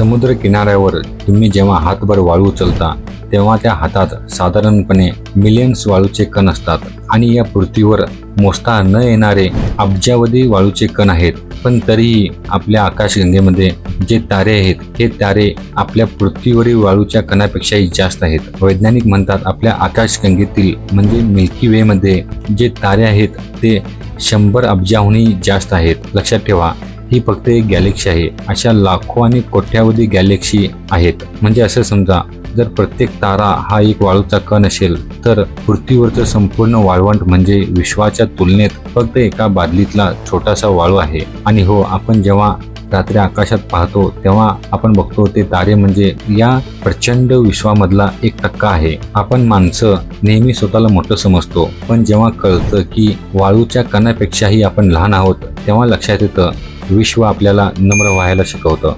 समुद्र किनाऱ्यावर तुम्ही जेव्हा हातभर वाळू उचलता तेव्हा त्या हातात साधारणपणे मिलियन्स वाळूचे कण असतात. आणि या पृथ्वीवर मोजता न येणारे अब्जावधी वाळूचे कण आहेत. पण तरीही आपल्या आकाशगंगेमध्ये जे तारे आहेत हे तारे आपल्या पृथ्वीवरील वाळूच्या कणापेक्षाही जास्त आहेत. वैज्ञानिक म्हणतात आपल्या आकाशगंगेतील म्हणजे मिल्की वे मध्ये जे तारे आहेत ते शंभर अब्जाहूनही जास्त आहेत. लक्षात ठेवा ही फक्त एक गॅलेक्सी आहे. अशा लाखो आणि कोट्यावधी गॅलेक्सी आहेत. म्हणजे असं समजा जर प्रत्येक तारा हा एक वाळूचा कण असेल तर पृथ्वीवरचं संपूर्ण वाळवंट म्हणजे विश्वाच्या तुलनेत फक्त एका बादलीतला छोटासा वाळू आहे. आणि हो आपण जेव्हा रात्री आकाशात पाहतो तेव्हा आपण बघतो ते तारे म्हणजे या प्रचंड विश्वामधला एक टक्का आहे. आपण माणसं नेहमी स्वतःला मोठं समजतो. पण जेव्हा कळतं की वाळूच्या कणापेक्षाही आपण लहान आहोत तेव्हा लक्षात येतं विश्व आपल्याला नम्र व्हायला शिकवतं.